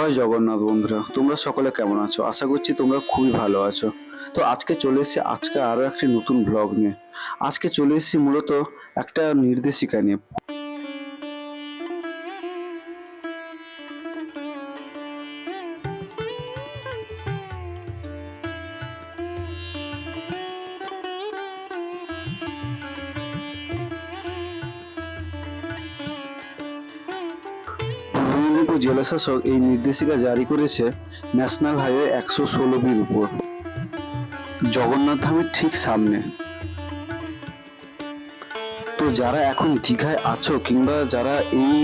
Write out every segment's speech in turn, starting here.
জয় জগন্নাথ বন্ধুরা। তোমরা সকলে কেমন আছো? আশা করছি তোমরা খুবই ভালো আছো। তো আজকে চলে এসেছি, আজকে আরও একটি নতুন ব্লগ নিয়ে। আজকে চলে এসেছি মূলত একটা নির্দেশিকা নিয়ে। মেদিনীপুর জেলা শাসক এই নির্দেশিকা জারি করেছে ন্যাশনাল হাইওয়ে একশো ষোলো বির উপর। জগন্নাথ ধামের ঠিক সামনে। তো যারা এখন দীঘায় আছো কিংবা যারা এই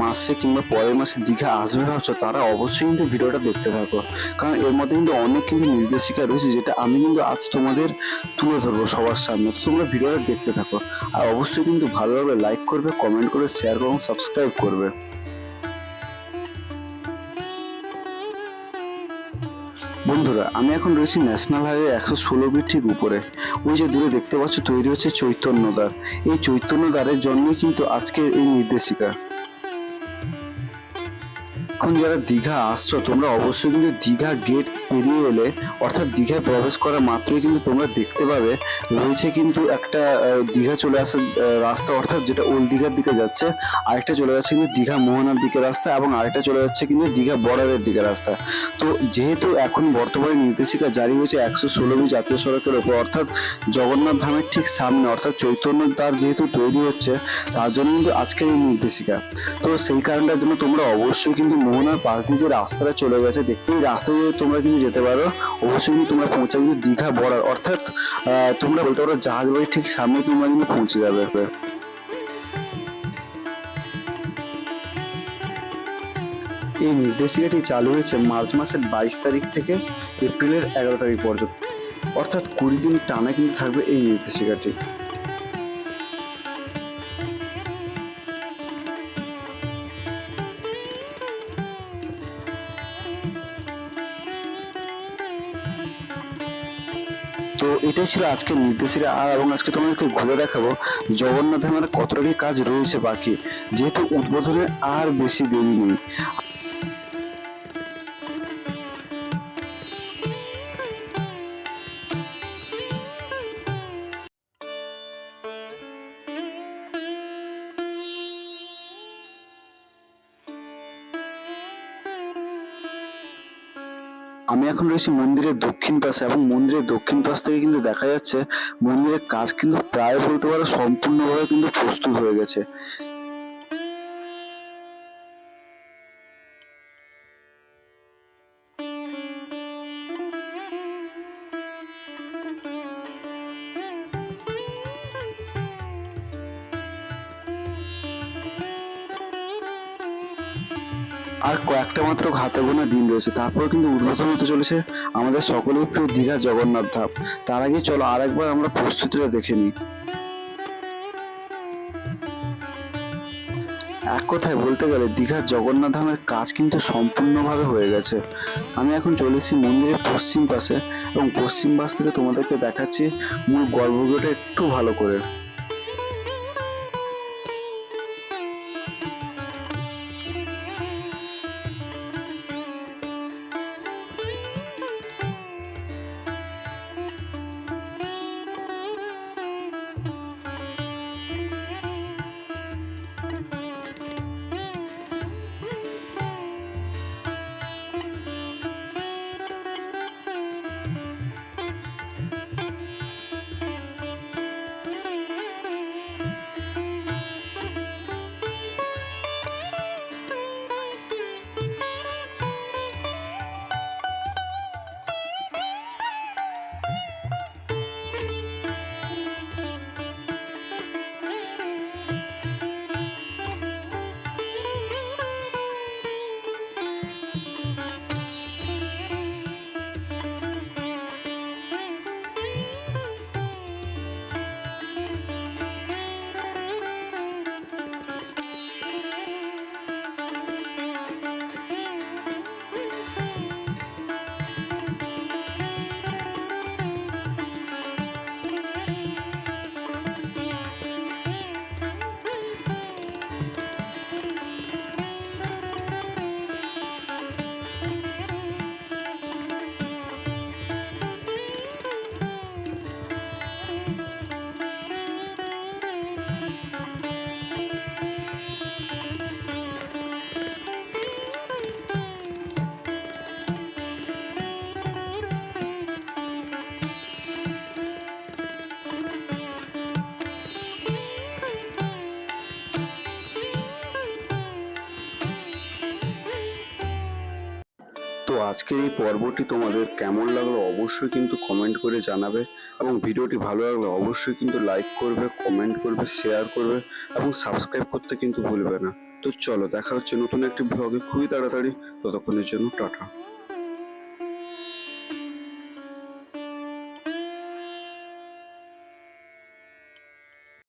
মাসে কিংবা পরের মাসে দীঘা আসবে ভাবছ, তারা অবশ্যই কিন্তু ভিডিওটা দেখতে থাকো। কারণ এর মধ্যে কিন্তু অনেক কিন্তু নির্দেশিকা রয়েছে যেটা আমি কিন্তু আজ তোমাদের তুলে ধরবো সবার সামনে। তো তোমরা ভিডিওটা দেখতে থাকো। আর অবশ্যই কিন্তু ভালোভাবে লাইক করবে কমেন্ট করে শেয়ার এবং সাবস্ক্রাইব করবে। বন্ধুরা, আমি এখন রয়েছি ন্যাশনাল হাইওয়ে একশো ষোলো বির ঠিক উপরে। ওই যে দূরে দেখতে পাচ্ছ, তৈরি হচ্ছে চৈতন্যদ্বার এই চৈতন্যদ্বারের জন্যই কিন্তু আজকের এই নির্দেশিকা। এখন যারা দীঘা আসছ, তোমরা অবশ্যই কিন্তু দীঘা গেট পেরিয়ে এলে, অর্থাৎ দীঘায় প্রবেশ করা মাত্রই কিন্তু তোমরা দেখতে পাবে, রয়েছে কিন্তু একটা দীঘা চলে আসার রাস্তা, অর্থাৎ যেটা ওল্ড দীঘার দিকে যাচ্ছে, আরেকটা চলে যাচ্ছে কিন্তু দীঘা মোহনার দিকে রাস্তা এবং আরেকটা চলে যাচ্ছে কিন্তু দীঘা বর্ডারের দিকে রাস্তা। তো যেহেতু এখন বর্তমানে নির্দেশিকা জারি হয়েছে একশো ষোলো জাতীয় সড়কের ওপর, অর্থাৎ জগন্নাথ ধামের ঠিক সামনে, অর্থাৎ চৈতন্য দ্বার যেহেতু তৈরি হচ্ছে, তার জন্য কিন্তু আজকের এই নির্দেশিকা। তো সেই কারণটার জন্য তোমরা অবশ্যই কিন্তু মোহনার পাশ দিয়ে যে রাস্তাটা চলে গেছে, দেখতে এই রাস্তা দিয়ে তোমরা কিন্তু যেতে পারো। অবশ্যই কিন্তু তোমরা পৌঁছাবে কিন্তু দীঘা বর্ডার অর্থাৎ তোমরা বলতে পারো জাহাজ বাড়ির ঠিক সামনে তোমরা কিন্তু পৌঁছে যাবে। এই নির্দেশিকাটি চালু হয়েছে মার্চ মাসের বাইশ তারিখ থেকে এপ্রিলের এগারো তারিখ পর্যন্ত। অর্থাৎ কুড়ি দিন টানা কিন্তু থাকবে এই নির্দেশিকাটি। তো এটাই ছিল আজকের নির্দেশিকা। আর এবং আজকে তোমাদেরকে ঘুরে দেখাবো জগন্নাথের ধামের কতটা কি কাজ রয়েছে বাকি, যেহেতু উদ্বোধনের আর বেশি দেরি নেই। আমি এখন রয়েছি মন্দিরের দক্ষিণ পাশে এবং মন্দিরের দক্ষিণ পাশ থেকে কিন্তু দেখা যাচ্ছে মন্দিরের কাজ কিন্তু প্রায় বলতে পারো সম্পূর্ণভাবে কিন্তু প্রস্তুত হয়ে গেছে। আর কয়েকটা মাত্র হাতে গোনা দিন রয়েছে। তারপর কিন্তু উদ্বোধন হতে চলেছে আমাদের সকলের প্রিয় দীঘা জগন্নাথ ধাম। তার আগে চলো আরেকবার আমরা প্রস্তুতিটা দেখে নিই। এক কথায় বলতে গেলে দীঘার জগন্নাথ ধামের কাজ কিন্তু সম্পূর্ণভাবে হয়ে গেছে। আমি এখন চলেছি মন্দিরের পশ্চিম পাশে এবং পশ্চিম পাশ থেকে তোমাদেরকে দেখাচ্ছি মূল গর্ভগৃহটা একটু ভালো করে। আজকের এই পর্বটি তোমাদের কেমন লাগল অবশ্যই কিন্তু কমেন্ট করে জানাবে এবং ভিডিওটি ভালো লাগলে অবশ্যই কিন্তু লাইক করবে কমেন্ট করবে শেয়ার করবে এবং সাবস্ক্রাইব করতে কিন্তু ভুলবে না। তো চলো দেখা হচ্ছে নতুন একটি ব্লগে খুবই তাড়াতাড়ি। ততক্ষণের জন্য টাটা।